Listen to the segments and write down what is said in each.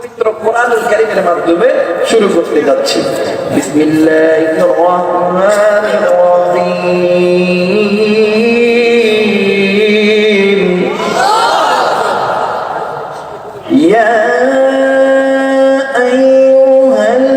পবিত্র কোরআনুল কারীমের মাধ্যমে শুরু করতে যাচ্ছি। বিসমিল্লাহির রহমানির রহিম। ইয়া আইয়ুহাল্লাযীনা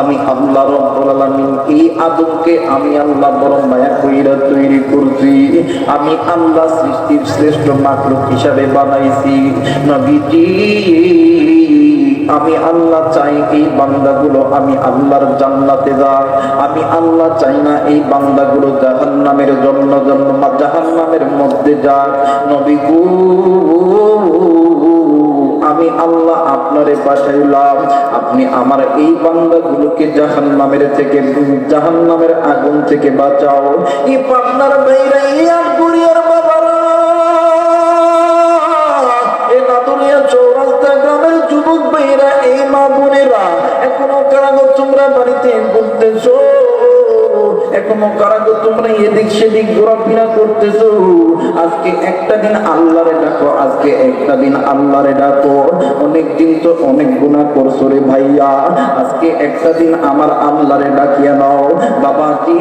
আমি আল্লাহ রব্বুল আলামিন এই আদমকে আমি আল্লাহ বড় মায়া কইরা তৈরি করছি। আমি আল্লাহ সৃষ্টির শ্রেষ্ঠ মাখলুক হিসাবে বানাইছি। নবীজি, আমি আল্লাহ চাই এই বান্দাগুলো আমি আল্লাহর জান্নাতে যাক। আমি আল্লাহ চাই না এই বান্দাগুলো জাহান্নামের জন্য জন্ম, জাহান্নামের মধ্যে যাক। নবী গো, আমি আল্লাহ আপনারে পাঠাইলাম আপনি আমার এই বান্দাগুলোকে জাহান্নামের থেকে জাহান নামের আগুন থেকে বাঁচাও। এই পাবনার বাইরে আজকে একটা দিন আল্লাহরে ডাকো, আজকে একটা দিন আল্লাহরে ডাকো। অনেক তো অনেক গুণা করছ রে ভাইয়া। আজকে একটা দিন আমার আল্লাহরে ডাকিয়া নাও। বাবা কি?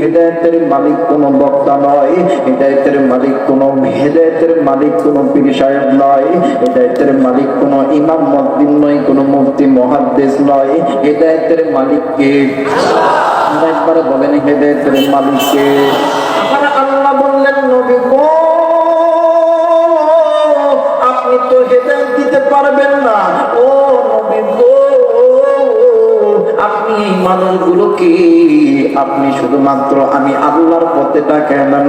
হেদায়তের মালিক কোন বক্তা নয়, হেদায়তের মালিক কোন হেদায়তের মালিক কোন পীর সাহেব নয়, হেদায়তের মালিক কোন ইমাম মদ্দিন নয়, কোন মুফতি মহাদ্দেশ নয়, হেদায়তের মালিককে আর একবার বলেন হেদায়তের মালিককে আমার আল্লাহ বললেন, নবী আপনি তো হেদায়ত দিতে পারবেন না মানুষগুলোকে আপনি শুধুমাত্র আমি আল্লাহর পথে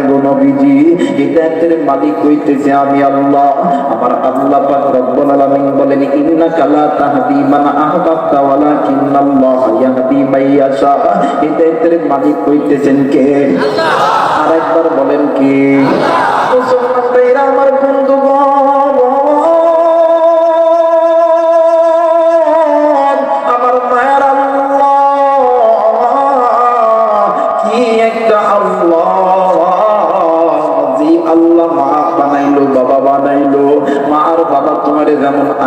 গো নবীজি। হিদায়াতের মালিক হইতেছে আমি আল্লাহ। আমার আল্লাহ পাক রব্বুল আলামিন বলেন ইন্নাকা লা তাহদি মান আহবাবতা ওয়ালাকিন্নাল্লাহ ইয়াহদি মান ইয়াশা। মালিক হইতেছেন কে? আল্লাহ। আরেকবার বলেন কি? মুসলমান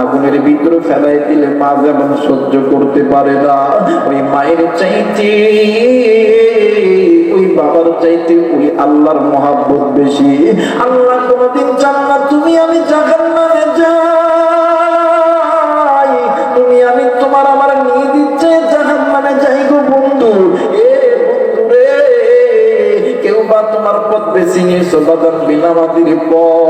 আগুনের ভিতরে ফেলাই দিলে মা যেমন সহ্য করতে পারে না, ওই মায়ের চাইতে, ওই বাবার চাইতে ওই আল্লাহর মহাব্বত বেশি। আল্লাহ কোনদিন চান না, তুমি আমি জাহান্নামে যাই, তুমি আমি তোমার আমার নিয়ে দিচ্ছে জাহান্নামে যাই গো বন্ধু। এ বন্ধু রে কেউ বা তোমার পথ বেছে নিয়েছো বাদান বিনামাদির পথ।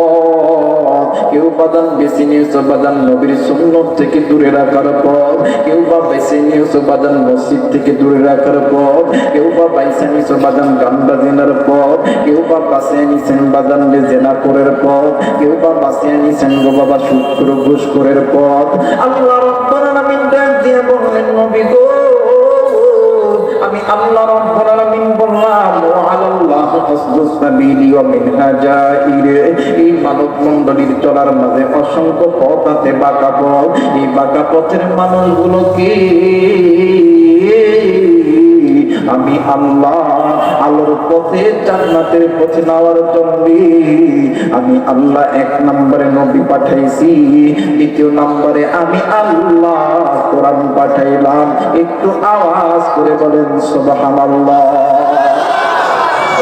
কেউ বাদান বেছে নিয়েছো বাদান নবীর সুন্নত থেকে দূরে রাখার পথ, কেউ বা বেছে নিয়েছো বাদান মসজিদ থেকে দূরে রাখার পথ, কেউ বা বাইসে নিয়েছো বাদান গান বাজনার পথ, কেউ বা বাসে নিছেন বাদান জেনা করের পথ, কেউ বা বাসে নিছেন গো বাবা শুক্র ঘুষ করের আল্লাহ গো, আমি আল্লাহ রাব্বুল আলামিন বললাম ওয়া চলার মাঝে অসংখ্য পথ আছে বাঁকা পথ এই বাঁকা পথের মানুষগুলোকে আমি আল্লাহ। আলোর পথে জান্নাতের পথে নেওয়ার জন্য আমি আল্লাহ এক নম্বরে নবী পাঠাইছি। দ্বিতীয় নম্বরে আমি আল্লাহ। কোরআন পাঠাইলাম। একটু আওয়াজ করে বলেন, সুবহানাল্লাহ।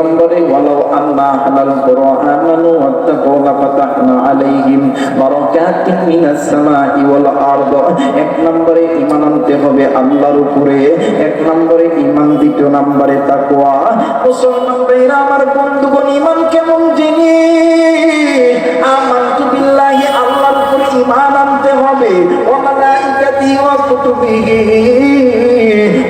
নম্বরে, ওয়ালাউ কুরআনানু ওয়াত্তাকু লাফাতাহনা আলাইহিম বারাকাতিন মিনাস সামাই ওয়াল আরদ। এক নম্বরে ইমান আনতে হবে আল্লাহর উপরে, এক নম্বরে ইমান দ্বিতীয় নম্বরে তাকওয়া। আমার ইমান কেমন জিনিস আমানতু বিল্লাহি আল্লাহর উপরে ইমান আনতে হবে। ওয়া ওয়া কুতুবিহি।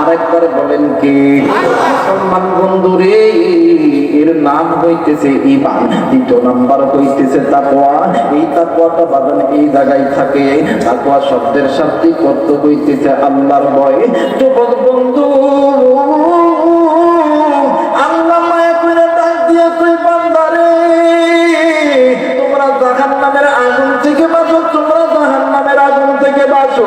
আরেকবার বলেন কে? মুসলমান বন্ধু রে এর নাম হইতেছে ইমান দ্বিতীয় নাম্বার হইতেছে তাকওয়া। এই তাকওয়াটা বাদান এই জায়গায় থাকে। তাকওয়া শব্দের শাব্দিক অর্থ হইতেছে আল্লাহর ভয়। যুবক বন্ধু, আল্লাহ মায়া করে ডাক দিয়ে তুই বান্দারে, তোমরা জাহান নামের আগুন থেকে বাঁচো, তোমরা জাহান নামের আগুন থেকে বাঁচো।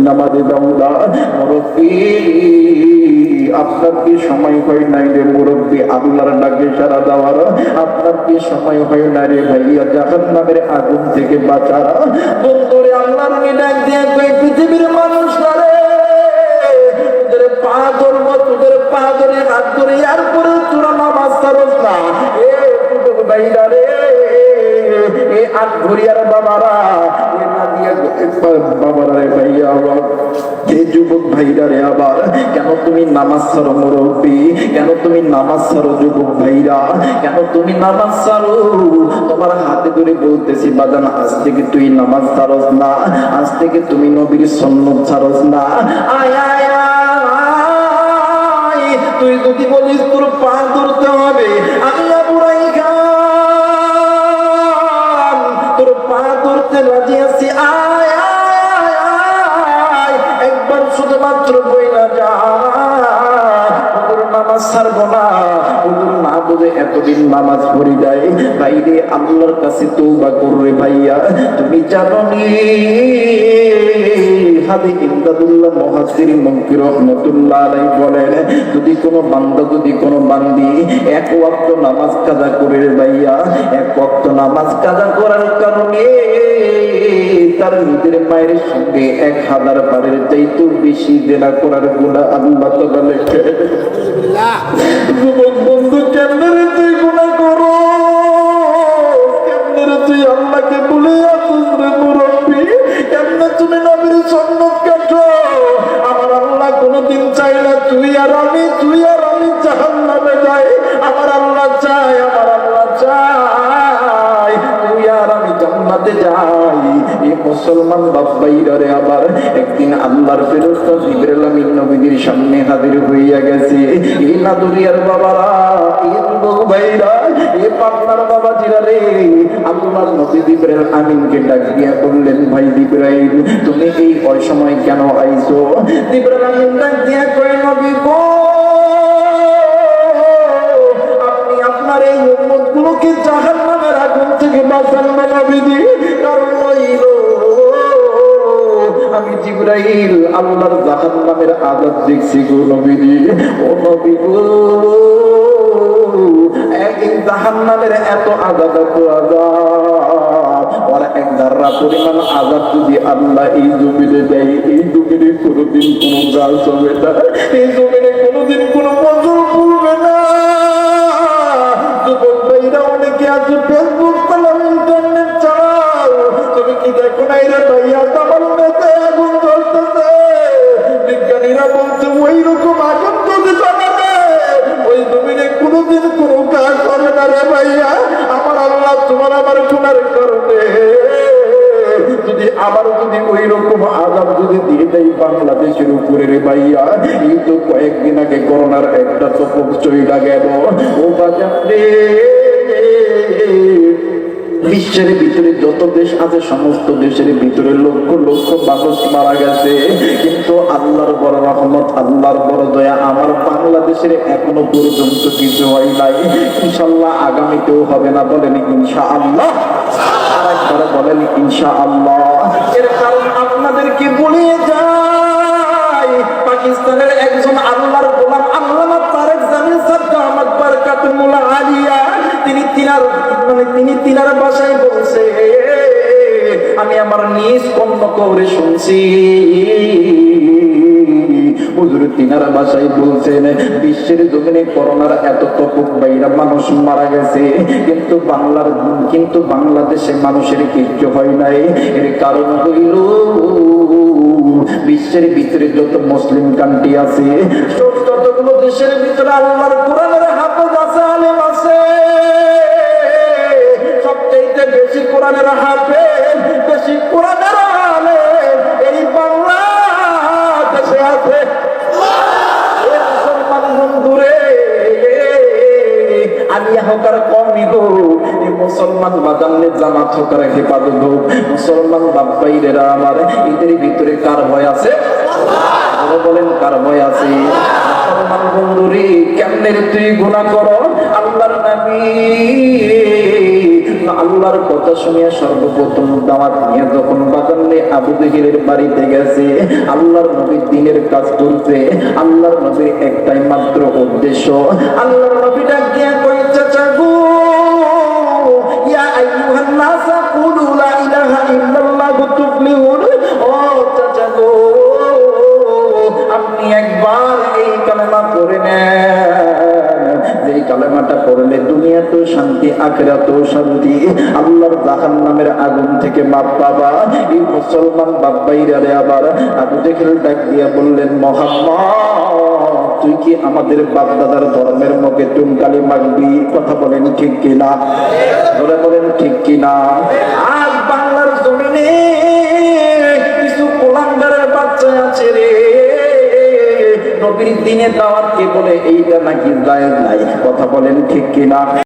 নামাজে আপনার কি সময় হয় নাই রে মুরব্বী? আল্লাহর ডাকে সারা দেওয়ার। আপনার কি সময় হয় না রে ভাইয়া? জাহান নামের আগুন থেকে বাঁচার। বন্ধুরে তুমি নামাজ সারো মুরব্বী। কেন তুমি নামাজ সারো যুবক ভাইরা? কেন তুমি নামাজ সারো তোমার হাতে ধরে বলতেছি, বাজান, আজ থেকে তুই নামাজ সারস না। আজ থেকে তুমি নবীর সন্ন্যত সারস না। তুই যদি বলিস, তোর পা ধরতে হবে। আল্লাহ বুড়াই খান, তোর পা ধরতে রাজি আছি। আয় আয় একবার শুধুমাত্র বই হুজুর এতদিন নামাজ পড়ি যায় বাইরে আল্লাহর কাছে তৌবা করবে ভাইয়া। তুমি জানো নি? হাদি ইমদাদুল্লাহ মুহাজ্জির মুনকি রহমাতুল্লাহ আলাইহি বলেন যদি কোনো বান্দা যদি কোনো বান্দি এক ওয়াক্ত নামাজ কাজা করে ভাইয়া এক ওয়াক্ত নামাজ কাজা করার কারণে তার নিজের মায়ের সঙ্গে এক হাজার বারের চাইতে বেশি দেনা করার গুণা আল্লাহ তাআলা বন্ধু কেমনে মুসলমান বাপ্পাইরা রে আবার একদিন আল্লাহর ফেরস্তা জিবরাইল আমিন নবীর সামনে হাজির হইয়া গেছে। এই নাদুরিয়ার বাবারা এই যুবক ভাইরা এই পাবনার বাবা জিরা রে। আল্লাহর নবী জিবরাইল আমিনকে ডাক দিয়া বললেন, ভাই জিবরাইল, তুমি এই অসময় কেন আইছো? জিবরাইল আমিন ডাক দিয়া কয়, নবী গো জিব্রাইল আল্লাহর জাহান্নামের দেখছি গো ও নবী গো, একদিন জাহান্নামের এত আজাদ এত আজাদ ওরা এক পরিমাণ যদি আল্লাহ এই জমিনে দেয়, এই জমিনে কোনোদিন কোনো গাছ হবে না, এই জমিনে কোনোদিন কোনো আবার যদি ওই রকম আজাব যদি দিয়ে দেয় বাংলাদেশের উপরে রে ভাইয়া, এই তো কয়েকদিন আগে করোনার একটা চপক চইলা গেল। ও বাজার, বিশ্বের ভিতরে যত দেশ আছে, সমস্ত দেশের ভিতরে লক্ষ লক্ষ মানুষ মারা গেছে। কিন্তু আল্লাহর বড় রহমত, আল্লাহর বড় দয়া আমার বাংলাদেশের এখনও পর্যন্ত কিছু হয় নাই। ইনশাল্লাহ আগামীতেও হবে না বলেন ইনশা আল্লাহ আর একবার বলেন ইনশা আল্লাহ এর কারণ আপনাদেরকে বলিয়ে যাই, পাকিস্তানের একজন আল্লাহর গোলাম আল্লামা তারেক জামিল সাদ্দা আহমদ আলিয়া, তিনি তিনার মানে তিনি তিনার বাসায় বলছে, আমি আমার নিজ কর্ম করে শুনছি। বিশ্বের কিন্তু বাংলাদেশে মানুষের হয় নাই। এর কারণ হইল, বিশ্বের ভিতরে যত মুসলিম কান্ট্রি আছে, সব দেশের ভিতরে সবচাইতে বেশি কোরআনের হাফেজ, বেশি কোরআনের হোকার কমই গো মুসলমান বাজান্নের জামাত হোকার হেফাজত হোক। মুসলমান বাপ্পাইরেরা আমার এদের ভিতরে কার ভয় আছে? বলেন, কার ভয় আছে? মুসলমান বন্ধুরে তুই গুণা আল্লাহর নবী। আল্লাহর কথা শুনিয়া সর্বপ্রথম দাওয়াত নিয়ে যখন বাগানে আবু বাড়িতে গেছে, আল্লাহর নবী দিনের কাজ করছে আল্লাহর নবীর একটাই মাত্র উদ্দেশ্য, আল্লাহর পাবা এই মুসলমান রে আবার আবু ডাক দিয়া বললেন, মোহাম্মদ, তুই কি আমাদের বাপ দাদার ধর্মের মুখে মাগবি কথা বলেন ঠিক কিনা? বলে বলেন ঠিক কিনা? আজ বাংলার জমিনে কিছু কোলাঙ্গারের বাচ্চা আছে রে। নবীর দিনে দাওয়াত কে বলে? এইটা নাকি জায়েজ নাই। কথা বলেন ঠিক কিনা?